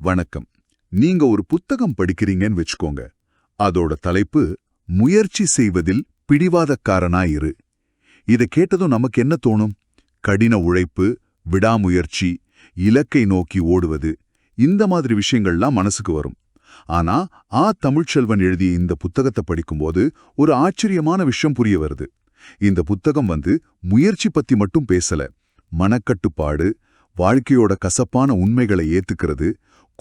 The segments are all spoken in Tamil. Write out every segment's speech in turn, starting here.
வணக்கம். நீங்க ஒரு புத்தகம் படிக்கிறீங்கன்னு வச்சுக்கோங்க. அதோட தலைப்பு முயற்சி செய்வதில் பிடிவாதக்காரனா இரு. இத கேட்டதும் நமக்கு என்ன தோணும்? கடின உழைப்பு விடாமுயற்சி இலக்கை நோக்கி ஓடுவது. இந்த மாதிரி விஷயங்கள்லாம் மனசுக்கு வரும். ஆனா ஆ தமிழ்ச்செல்வன் எழுதிய இந்த புத்தகத்தை படிக்கும்போது ஒரு ஆச்சரியமான விஷயம் புரிய வருது. இந்த புத்தகம் வந்து முயற்சி பத்தி மட்டும் பேசல. மனக்கட்டுப்பாடு வாழ்க்கையோட கசப்பான உண்மைகளை ஏத்துக்கிறது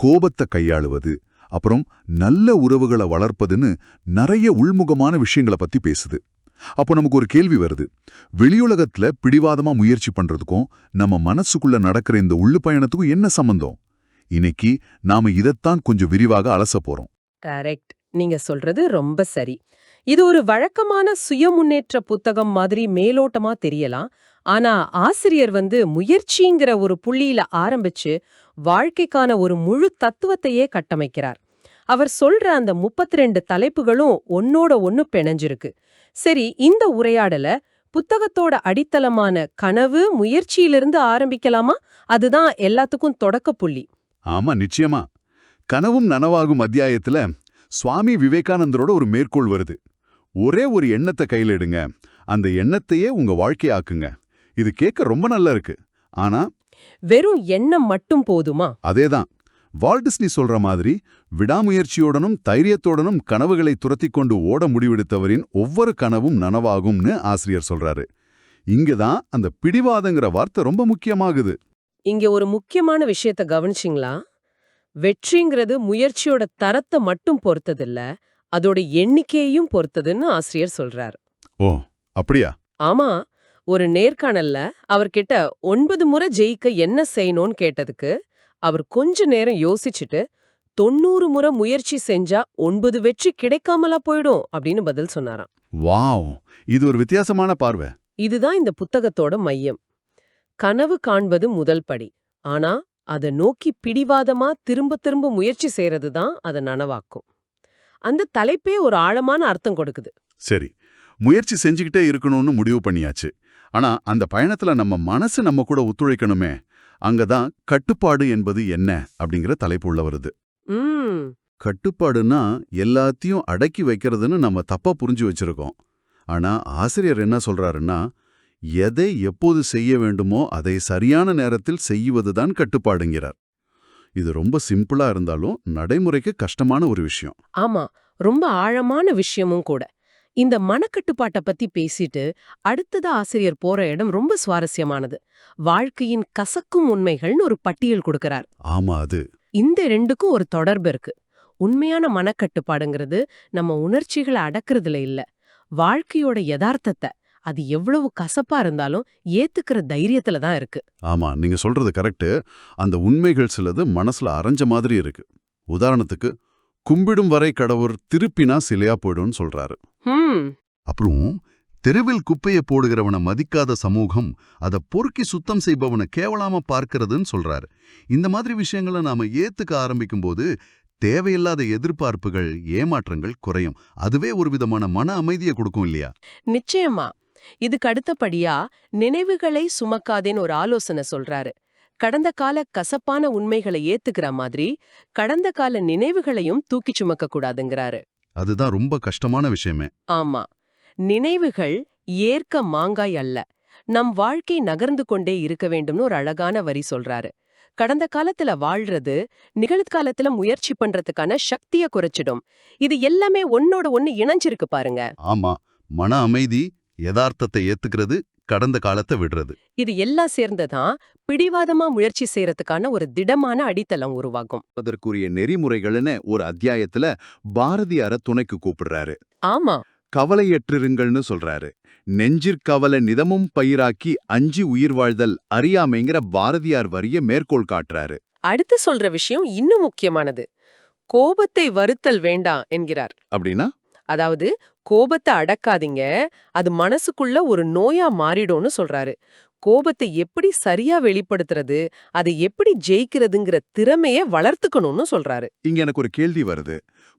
கோபத்தை கையாளுவது அப்புறம் நல்ல உறவுகளை வளர்ப்பதுன்னு நிறைய உள்முகமான விஷயங்களை பத்தி பேசுது. அப்போ நமக்கு ஒரு கேள்வி வருது. வெளியுலகத்துல பிடிவாதமா முயற்சி பண்றதுக்கும் நம்ம மனசுக்குள்ள நடக்கிற இந்த உள்ளு பயணத்துக்கும் என்ன சம்பந்தம்? இன்னைக்கு நாம இதைத்தான் கொஞ்சம் விரிவாக அலச போறோம். கரெக்ட். நீங்க சொல்றது ரொம்ப சரி. இது ஒரு வழக்கமான சுய முன்னேற்ற புத்தகம் மாதிரி மேலோட்டமா தெரியலாம். ஆனா ஆசிரியர் வந்து முயற்சிங்கிற ஒரு புள்ளியில ஆரம்பிச்சு வாழ்க்கைக்கான ஒரு முழு தத்துவத்தையே கட்டமைக்கிறார். அவர் சொல்ற அந்த 32 தலைப்புகளும் ஒன்னோட ஒன்னு பிணைஞ்சிருக்கு. சரி இந்த உரையாடல புத்தகத்தோட அடித்தளமான கனவு முயற்சியிலிருந்து ஆரம்பிக்கலாமா? அதுதான் எல்லாத்துக்கும் தொடக்க புள்ளி. ஆமா நிச்சயமா. கனவும் நனவாகும் அத்தியாயத்துல சுவாமி விவேகானந்தரோட ஒரு மேற்கோள் வருது. ஒரே ஒரு எண்ணத்தை கையில எடுங்க. அந்த எண்ணத்தையே உங்க வாழ்க்கையாக்குங்க. இது கேட்க ரொம்ப நல்லா இருக்கு. ஆனா வெறும் எண்ணம் மட்டும் போதுமா? அதேதான். வால்ட் டிஸ்னி சொல்ற மாதிரி விடாமுயற்சியோடனும் தைரியத்தோடனும் கனவுகளை துரத்திக் கொண்டு ஓட முடிவெடுத்தவரின் ஒவ்வொரு கனவும் நனவாகும்னு ஆசிரியர் சொல்றாரு. இங்கதான் அந்த பிடிவாதங்கிற வார்த்தை ரொம்ப முக்கியமாகுது. இங்க ஒரு முக்கியமான விஷயத்த கவனிச்சிங்களா? வெற்றிங்கிறது முயற்சியோட தரத்தை மட்டும் பொறுத்ததில்ல அதோட எண்ணிக்கையையும் பொறுத்ததுன்னு ஆசிரியர் சொல்றார். ஓ அப்படியா? ஆமா ஒரு நேர்காணல்ல அவர்கிட்ட ஒன்பது முறை ஜெயிக்க என்ன செய்யணும்னு கேட்டதுக்கு அவர் கொஞ்ச நேரம் யோசிச்சுட்டு தொண்ணூறு முறை முயற்சி செஞ்சா ஒன்பது வெற்றி கிடைக்காமலா போயிடும்? அப்படின்னு பதில் சொன்னாராம். வாவ்! இது ஒரு வித்தியாசமான பார்வை. இதுதான் இந்த புத்தகத்தோட மையம். கனவு காண்பது முதல் படி. ஆனா அத நோக்கி பிடிவாதமா திரும்ப திரும்ப முயற்சி செய்யறது தான் அதை நனவாக்கும். அந்த தலைப்பே ஒரு ஆழமான அர்த்தம் கொடுக்குது. சரி. முயற்சி செஞ்சுக்கிட்டே இருக்கணும்னு முடிவு பண்ணியாச்சு. ஆனா அந்த பயணத்துல நம்ம மனசு நம்ம கூட ஒத்துழைக்கணுமே. அங்கதான் கட்டுப்பாடு என்பது என்ன? அப்படிங்கிற தலைப்பு உள்ள வருது. கட்டுப்பாடுன்னா எல்லாத்தையும் அடக்கி வைக்கிறதுன்னு நம்ம தப்பா புரிஞ்சு வச்சிருக்கோம். ஆனா ஆசிரியர் என்ன சொல்றாருன்னா எதை எப்போது செய்ய வேண்டுமோ அதை சரியான நேரத்தில் செய்வதுதான் கட்டுப்பாடுங்கிறார். இது ரொம்ப சிம்பிளா இருந்தாலும் நடைமுறைக்கு கஷ்டமான ஒரு விஷயம். ஆமா ரொம்ப ஆழமான விஷயமும் கூட. இந்த மனக்கட்டுப்பாட்டை பத்தி பேசிட்டு அடுத்ததா ஆசிரியர் போற இடம் ரொம்ப சுவாரஸ்யமானது. வாழ்க்கையின் கசக்கும் உண்மைகள்னு ஒரு பட்டியல் கொடுக்கறார். ஆமா அது. இந்த ரெண்டுக்கும் ஒரு தொடர்பு இருக்கு. உண்மையான மனக்கட்டுப்பாடுங்கிறது நம்ம உணர்ச்சிகளை அடக்குறதுல இல்ல. வாழ்க்கையோட யதார்த்தத்தை அது எவ்வளவு கசப்பா இருந்தாலும் ஏத்துக்கிற தைரியத்துல தான் இருக்கு. ஆமா நீங்க சொல்றது கரெக்ட் அந்த உண்மைகள் சிலது மனசுல அரைஞ்ச மாதிரி இருக்கு. உதாரணத்துக்கு கும்பிடும் வரை கடவுர் திருப்பினா சிலையா போயிடும்னு சொல்றாரு. அப்புறம் தெருவில் குப்பையை போடுகிறவனை மதிக்காத சமூகம் அதை பொறுக்கி சுத்தம் செய்பவனை கேவலாம பார்க்கிறதுன்னு சொல்றாரு. இந்த மாதிரி விஷயங்களை நாம ஏத்துக்க ஆரம்பிக்கும்போது தேவையில்லாத எதிர்பார்ப்புகள் ஏமாற்றங்கள் குறையும். அதுவே ஒரு விதமான மன அமைதியை கொடுக்கும் இல்லையா? நிச்சயமா. இதுக்கு அடுத்தபடியா நினைவுகளை சுமக்காதேன்னு ஒரு ஆலோசனை சொல்றாரு. கடந்த கால கசப்பான உண்மைகளை ஏத்துக்கிற மாதிரி கடந்த கால நினைவுகளையும் தூக்கி சுமக்க கூடாதுங்கிறாரு அதுதான் ரொம்ப கஷ்டமான விஷயமே. ஆமா. நினைவுகள் ஏற்க மாங்காய் அல்ல. நம் வாழ்க்கை நகர்ந்து கொண்டே இருக்க வேண்டும்னு ஒரு அழகான வரி சொல்றாரு. கடந்த காலத்துல வாழ்றது நிகழ்காலத்துல முயற்சி பண்றதுக்கான சக்திய குறைச்சிடும். இது எல்லாமே ஒன்னோட ஒன்னு இணைஞ்சிருக்கு பாருங்க. ஆமா. மன அமைதி யதார்த்தத்தை ஏத்துக்கிறது கடந்த காலத்தை விடுறது. இது எல்லாம் சேர்ந்துதான் பிடிவாதமா முயற்சி செய்யறதுக்கான ஒரு திடமான அடித்தளம் உருவாகும். அதற்குரிய நெறிமுறைகள்னு ஒரு அத்தியாயத்துல பாரதியார துணைக்கு கூப்பிடுறாரு. ஆமா. கவலையற்றிருங்கள்னு சொல்றாரு. நெஞ்சிற்கவலை நிதமும் பயிராக்கி அஞ்சி உயிர் வாழ்தல் அறியாமைங்கிற பாரதியார் வரிய மேற்கோள் காட்டுறாரு. அடுத்து சொல்ற விஷயம் இன்னும் முக்கியமானது. கோபத்தை வருத்தல் வேண்டாம் என்கிறார். அப்படின்னா? அதாவது கோபத்தை அடக்காதீங்க. அது மனசுக்குள்ள ஒரு நோயா மாறிடும்னு சொல்றாரு. கோபத்தை எப்படி சரியா வெளிப்படுத்துறது அதை எப்படி ஜெயிக்கிறதுங்கிற திறமைய வளர்த்துக்கணும்னு சொல்றாரு. இங்க எனக்கு ஒரு கேள்வி வருது.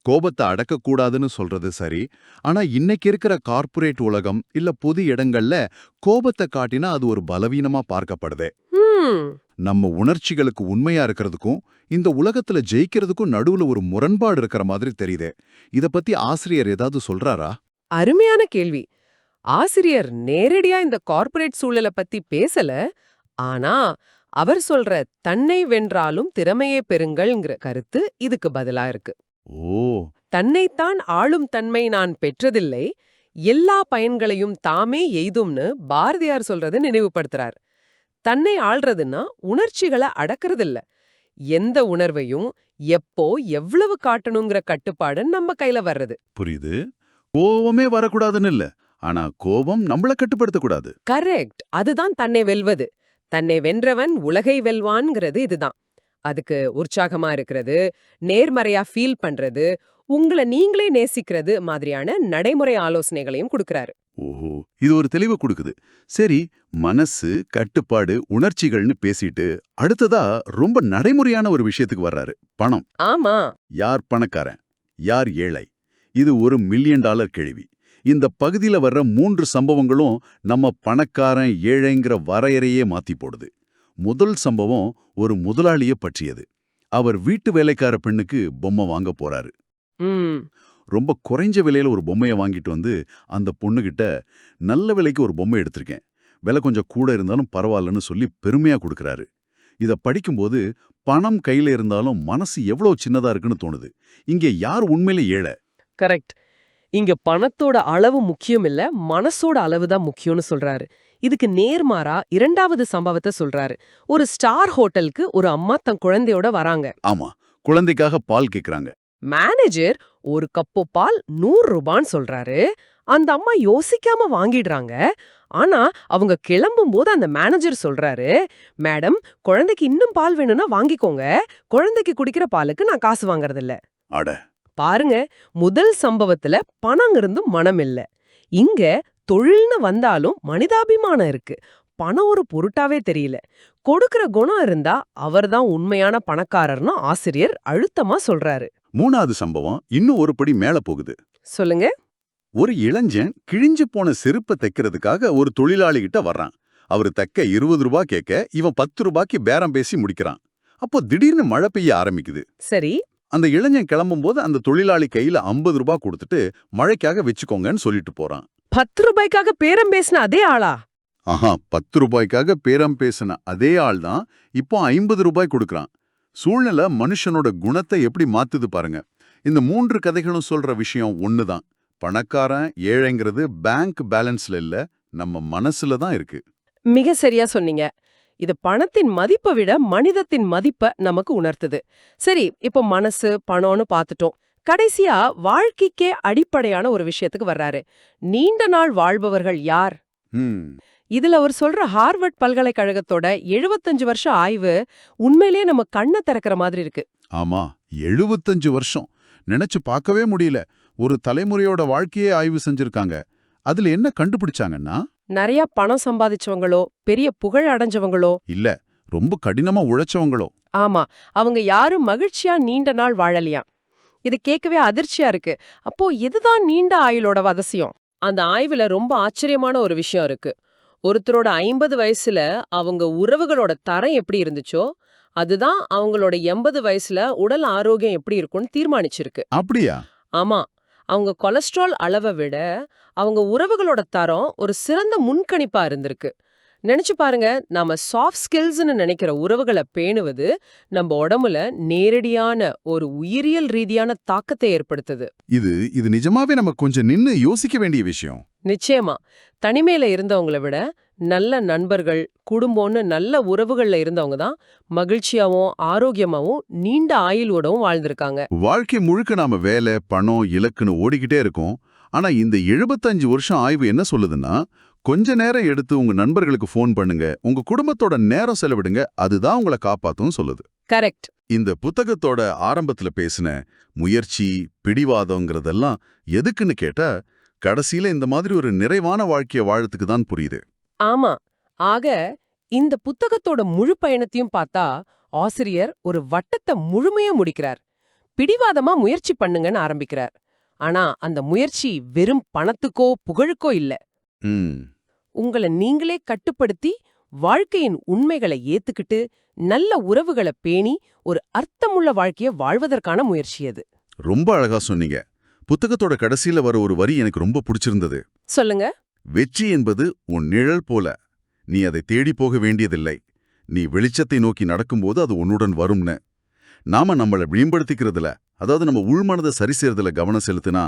கோபத்தை அடக்கக்கூடாதுன்னு சொல்றது சரி ஆனா இன்னைக்கு இருக்கிற கார்ப்பரேட் உலகம் இல்ல பொது இடங்கள்ல கோபத்தை காட்டினா அது ஒரு பலவீனமா பார்க்கப்படுதே. நம்ம உணர்ச்சிகளுக்கு உண்மையா இருக்கிறதுக்கும் இந்த உலகத்துல ஜெயிக்கிறதுக்கும் நடுவுல ஒரு முரண்பாடு இருக்கிற மாதிரி தெரியுதே. இத பத்தி ஆசிரியர் ஏதாவது சொல்றாரா? அருமையான கேள்வி. ஆசிரியர் நேரடியா இந்த கார்ப்பரேட் சூழலை பத்தி பேசல ஆனா அவர் சொல்ற தன்னை வென்றாலும் திறமையே பெறுங்கள்ங்கிற கருத்து இதுக்கு பதிலா இருக்கு. ஓ. தன்னைத்தான் ஆளும் தன்மை நான் பெற்றதில்லை எல்லா பயன்களையும் தாமே எய்தும்னு பாரதியார் சொல்றத நினைவுபடுத்துறார். தன்னை ஆள்றதுன்னா உணர்ச்சிகளை அடக்கறதில்ல. எந்த உணர்வையும் எப்போ எவ்வளவு காட்டணுங்கிற கட்டுப்பாடு நம்ம கையில வர்றது. புரியுது. கோவமே வரக்கூடாதுன்னு இல்ல. ஆனா கோபம் நம்மள கட்டுப்படுத்தக்கூடாது. கரெக்ட். அதுதான் தன்னை வெல்வது. தன்னை வென்றவன் உலகை வெல்வான்ங்கிறது இதுதான். அதுக்கு உற்சாகமா இருக்கிறது நேர்மறையா ஃபீல் பண்றது உங்களை நீங்களே நேசிக்கிறது மாதிரியான நடைமுறை ஆலோசனைகளையும் கொடுக்கறாரு. ஓஹோ இது ஒரு தெளிவு கொடுக்குது. சரி மனசு கட்டுப்பாடு உணர்ச்சிகள்னு பேசிட்டு அடுத்ததா ரொம்ப நடைமுறையான ஒரு விஷயத்துக்கு வர்றாரு. பணம். ஆமா. யார் பணக்காரன்? யார் ஏழை? இது ஒரு மில்லியன் டாலர் கேள்வி. இந்த பகுதியில வர்ற மூன்று சம்பவங்களும் நம்ம பணக்காரன் ஏழைங்கிற வரையறையே மாத்தி போடுது. முதல் சம்பவம் ஒரு முதலாளிய பற்றியது. அவர் வீட்டு வேலைக்கார பெண்ணுக்கு பொம்மை வாங்க போறாரு. ரொம்ப குறைஞ்ச விலையில ஒரு பொம்மையை வாங்கிட்டு வந்து அந்த பொண்ணுகிட்ட நல்ல விலைக்கு ஒரு பொம்மை எடுத்திருக்கேன். விலை கொஞ்சம் கூட இருந்தாலும் பரவாயில்லன்னு சொல்லி பெருமையா கொடுக்கறாரு. இத படிக்கும்போது பணம் கையில இருந்தாலும் மனசு எவ்வளவு சின்னதா இருக்குன்னு தோணுது. இங்கே யார் உண்மையிலே ஏழை? கரெக்ட். இங்க பணத்தோட அளவு முக்கியம் இல்ல மனசோட அளவு தான் முக்கியம்னு சொல்றாரு. இதுக்கு நேர்மாறா இரண்டாவது சம்பவத்தை சொல்றாரு. ஒரு ஸ்டார் ஹோட்டலுக்கு ஒரு அம்மா தன் குழந்தையோட வராங்க. ஆமா குழந்தைக்காக பால் கேக்குறாங்க. மேனேஜர் ஒரு கப்பு பால் நூறு ரூபான்னு சொல்றாரு. அந்த அம்மா யோசிக்காம வாங்கிடுறாங்க. ஆனா அவங்க கிளம்பும் போது அந்த மேனேஜர் சொல்றாரு மேடம் குழந்தைக்கு இன்னும் பால் வேணும்னா வாங்கிக்கோங்க. குழந்தைக்கு குடிக்கிற பாலுக்கு நான் காசு வாங்குறதில்ல. அட. பாருங்க முதல் சம்பவத்துல பணம் இருந்தும் மனம் இல்ல. இங்க தொழில்னு வந்தாலும் மனிதாபிமானம் இருக்கு. பணம் ஒரு பொருட்டாவே தெரியல. கொடுக்கிற குணம் இருந்தா அவர்தான் உண்மையான பணக்காரர்னு ஆசிரியர் அழுத்தமா சொல்றாரு. மூணாவது சம்பவம் இன்னும் ஒரு படி மேல போகுது. சொல்லுங்க. ஒரு இளைஞன் கிழிஞ்சு போன செருப்பை தைக்கிறதுக்காக ஒரு தொழிலாளி கிட்ட வர்றான். அவரு தைக்க இருபது ரூபாய் கேட்க இவன் பத்து ரூபாய்க்கு பேரம் பேசி முடிக்கிறான். அப்போ திடீர்னு மழை பெய்ய ஆரம்பிக்குது. சரி. அந்த இளைஞன் கிளம்பும்போது அந்த தொழிலாளி கையில ஐம்பது ரூபாய் கொடுத்துட்டு மழைக்காக வச்சுக்கோங்கன்னு சொல்லிட்டு போறான். பத்து ரூபாய்க்காக பேரம் பேசின அதே ஆளா? ஆஹா பத்து ரூபாய்க்காக பேரம் பேசின அதே ஆள் தான் இப்போ ஐம்பது ரூபாய் கொடுக்கறான். சூழ்நிலை மனுஷனோட குணத்தை எப்படி மாத்துது பாருங்க. இந்த மூன்று கதைகளும் சொல்ற விஷயம் ஒண்ணுதான். பணக்காரன் ஏழைங்கிறது பேங்க் பேலன்ஸ்ல இல்ல நம்ம மனசுல தான் இருக்கு. மிக சரியா சொன்னீங்க. இது பணத்தின் மதிப்பை விட மனிதத்தின் மதிப்பை நமக்கு உணர்த்துது. சரி இப்போ மனசு பணம்னு பார்த்துட்டோம். கடைசியா வாழ்க்கைக்கே அடிப்படையான ஒரு விஷயத்துக்கு வர்றாரு. நீண்ட நாள் வாழ்பவர்கள் யார்? இதுல அவர் சொல்ற ஹார்வர்ட் பல்கலைக்கழகத்தோட 75 வருஷம் ஆய்வு உண்மையிலேயே நம்ம கண்ணை திறக்கிற மாதிரி இருக்கு. ஆமா எழுபத்தஞ்சு வருஷம். நினைச்சு பார்க்கவே முடியல. ஒரு தலைமுறையோட வாழ்க்கையே ஆய்வு செஞ்சிருக்காங்க. அதுல என்ன கண்டுபிடிச்சாங்கன்னா? நிறைய பணம் சம்பாதிச்சவங்களோ பெரிய புகழ் அடைஞ்சவங்களோ. இல்ல ரொம்ப கடினமா உழைச்சவங்களோ. ஆமா அவங்க யாரும் மகிழ்ச்சியா நீண்ட நாள் வாழலையாம் இது கேட்கவே அதிர்ச்சியா இருக்கு. அப்போ இதுதான் நீண்ட ஆயுளோட அவசியம்? அந்த ஆய்வுல ரொம்ப ஆச்சரியமான ஒரு விஷயம் இருக்கு. ஒருத்தரோட ஐம்பது வயசுல அவங்க உறவுகளோட தரம் எப்படி இருந்துச்சோ அதுதான் அவங்களோட எண்பது வயசுல உடல் ஆரோக்கியம் எப்படி இருக்கும்னு தீர்மானிச்சிருக்கு. அப்படியா? ஆமா. அவங்க கொலஸ்ட்ரால் அளவை விட அவங்க உறவுகளோட தரம் ஒரு சிறந்த முன்கணிப்பா இருந்திருக்கு. நினைச்சு பாருங்க நாம சாஃப்ட் ஸ்கில்ஸ்னு நினைக்கிற உறவுகளை பேணுவது நம்ம உடம்புல நேரடியான ஒரு உயிரியல் ரீதியான தாக்கத்தை ஏற்படுத்துது. இது இது நிஜமாவே நம்ம கொஞ்சம் நின்னு யோசிக்க வேண்டிய விஷயம். நிச்சயமா. தனிமையில இருந்தவங்கள விட நல்ல நண்பர்கள் குடும்பம்னு நல்ல உறவுகள்ல இருந்தவங்க தான் மகிழ்ச்சியாவும் ஆரோக்கியமாவும் நீண்ட ஆயுளோடவும் வாழ்ந்திருக்காங்க. வாழ்க்கை முழுக்க நாம வேலை பணம் இலக்குன்னு ஓடிக்கிட்டே இருக்கோம். ஆனா இந்த 75 வருஷம் ஆய்வு என்ன சொல்லுதுன்னா கொஞ்ச நேரம் எடுத்து உங்க நண்பர்களுக்கு ஃபோன் பண்ணுங்க. உங்க குடும்பத்தோட நேரம் செலவிடுங்க. அதுதான் உங்களை காப்பாத்தும் சொல்லுது. கரெக்ட் இந்த புத்தகத்தோட ஆரம்பத்துல பேசின முயற்சி பிடிவாதங்கிறதெல்லாம் எதுக்குன்னு கேட்டா கடைசியில இந்த மாதிரி ஒரு நிறைவான வாழ்க்கைய வாழறதுக்கு தான் புரியுது. ஆமா. ஆக இந்த புத்தகத்தோட முழு பயணத்தையும் பார்த்தா ஆசிரியர் ஒரு வட்டத்தை முழுமையா முடிக்கிறார். பிடிவாதமா முயற்சி பண்ணுங்கன்னு ஆரம்பிக்கிறார். ஆனா அந்த முயற்சி வெறும் பணத்துக்கோ புகழுக்கோ இல்ல. உங்களை நீங்களே கட்டுப்படுத்தி வாழ்க்கையின் உண்மைகளை ஏத்துக்கிட்டு நல்ல உறவுகளை பேணி ஒரு அர்த்தமுள்ள வாழ்க்கைய வாழ்வதற்கான முயற்சி அது. ரொம்ப அழகா சொன்னீங்க. புத்தகத்தோட கடைசியில வர ஒரு வரி எனக்கு ரொம்ப பிடிச்சிருந்தது. சொல்லுங்க. வெற்றி என்பது உன் நிழல் போல. நீ அதை தேடி போக வேண்டியதில்லை. நீ வெளிச்சத்தை நோக்கி நடக்கும்போது அது உன்னுடன் வரும்னு. நாம நம்மள மேம்படுத்திக்கிறதுல அதாவது நம்ம உள்மனதை சரி செய்யறதுல கவனம் செலுத்தினா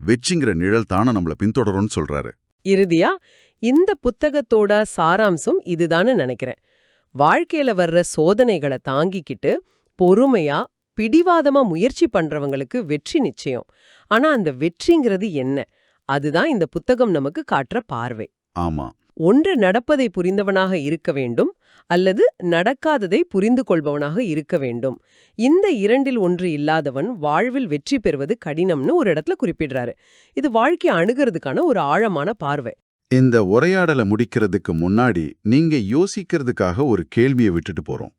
வெற்றிங்கிற நிழல் தானே நம்மள பின்தொடரும்னு சொல்றாரு. இறுதியா இந்த புத்தகத்தோட சாராம்சம் இதுதான்னு நினைக்கிறேன். வாழ்க்கையில வர்ற சோதனைகளை தாங்கிக்கிட்டு பொறுமையா பிடிவாதமா முயற்சி பண்றவங்களுக்கு வெற்றி நிச்சயம். ஆனா அந்த வெற்றிங்கிறது என்ன? அதுதான் இந்த புத்தகம் நமக்கு காட்டுற பார்வை. ஆமா. ஒன்று நடப்பதை புரிந்தவனாக இருக்க வேண்டும் அல்லது நடக்காததை புரிந்து கொள்பவனாக இருக்க வேண்டும். இந்த இரண்டில் ஒன்று இல்லாதவன் வாழ்வில் வெற்றி பெறுவது கடினம்னு ஒரு இடத்துல குறிப்பிடுறாரு. இது வாழ்க்கையை அணுகிறதுக்கான ஒரு ஆழமான பார்வை. இந்த உரையாடலை முடிக்கிறதுக்கு முன்னாடி நீங்க யோசிக்கிறதுக்காக ஒரு கேள்வியை விட்டுட்டு போறோம்.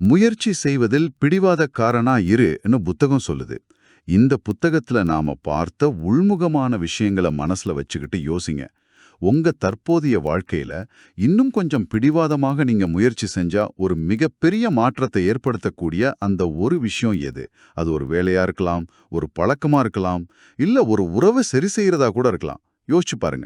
முயற்சி செய்வதில் பிடிவாதக்காரனா இருன்னு புத்தகம் சொல்லுது. இந்த புத்தகத்துல நாம பார்த்த உள்முகமான விஷயங்களை மனசுல வச்சுக்கிட்டு யோசிங்க. உங்க தற்போதைய வாழ்க்கையில இன்னும் கொஞ்சம் பிடிவாதமாக நீங்க முயற்சி செஞ்சா ஒரு மிகப்பெரிய மாற்றத்தை ஏற்படுத்தக்கூடிய அந்த ஒரு விஷயம் எது? அது ஒரு வேலையா இருக்கலாம் ஒரு பழக்கமா இருக்கலாம் இல்ல ஒரு உறவை சரி செய்யறதா கூட இருக்கலாம். யோசிச்சு பாருங்க.